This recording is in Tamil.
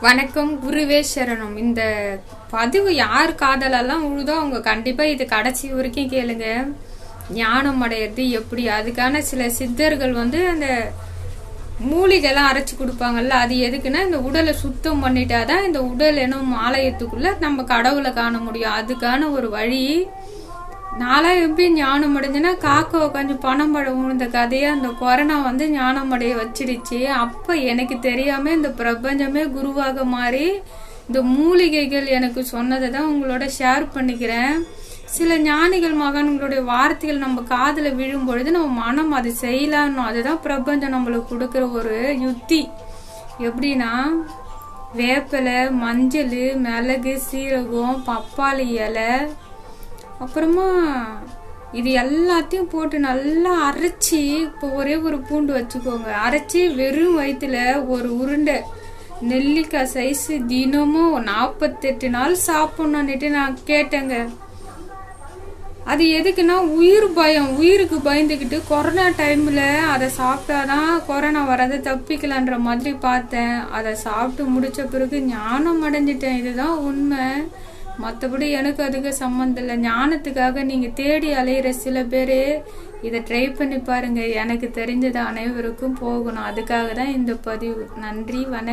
வணக்கம் குருவே சரணம். இந்த பதிவு யார் காதலெல்லாம் உழுதோ அவங்க கண்டிப்பா இது கடைசி வரைக்கும் கேளுங்க. ஞானம் அடையிறது எப்படி? அதுக்கான சில சித்தர்கள் வந்து அந்த மூலிகைலாம் அரைச்சி கொடுப்பாங்கல்ல அது எதுக்குன்னா இந்த உடலை சுத்தம் பண்ணிட்டாதான் இந்த உடல் எனும் ஆலயத்துக்குள்ள நம்ம கடவுளை காண முடியும். அதுக்கான ஒரு வழி நாளாக எப்படி ஞானம் அடைஞ்சுன்னா காக்கா உட்காந்து பணம் படம் விழுந்த கதையை அந்த கொரோனா வந்து ஞானம் அடைய வச்சிடுச்சு. அப்போ எனக்கு தெரியாமல் இந்த பிரபஞ்சமே குருவாக மாறி இந்த மூலிகைகள் எனக்கு சொன்னதை தான் உங்களோட ஷேர் பண்ணிக்கிறேன். சில ஞானிகள் மகன்களுடைய வார்த்தைகள் நம்ம காதில் விழும் பொழுது நம்ம மனம் அது செய்யலான்னு அதுதான் பிரபஞ்சம் நம்மளுக்கு கொடுக்குற ஒரு யுத்தி. எப்படின்னா வேப்பிலை மஞ்சள் மிளகு சீரகம் பப்பாளி இலை அப்புறமா இது எல்லாத்தையும் போட்டு நல்லா அரைச்சி இப்போ ஒரே ஒரு பூண்டு வச்சுக்கோங்க. அரைச்சி வெறும் வயிற்றுல ஒரு உருண்டை நெல்லிக்காய் சைஸ் தினமும் நாற்பத்தெட்டு நாள் சாப்பிட்ணுன்னுட்டு நான் கேட்டேங்க. அது எதுக்குன்னா உயிர் பயம் உயிருக்கு பயந்துக்கிட்டு கொரோனா டைமில் அதை சாப்பிட்டாதான் கொரோனா வரதை தப்பிக்கலான்ற மாதிரி பார்த்தேன். அதை சாப்பிட்டு முடித்த பிறகு ஞானம் அடைஞ்சிட்டேன். இதுதான் உண்மை. மற்றபடி எனக்கு அதுக்கு சம்மந்தம் இல்லை. ஞானத்துக்காக நீங்கள் தேடி அலையிற சில பேர் இதை ட்ரை பண்ணி பாருங்கள் எனக்கு தெரிஞ்சது அனைவருக்கும் போகணும். அதுக்காக தான் இந்த பதிவு. நன்றி வணக்கம்.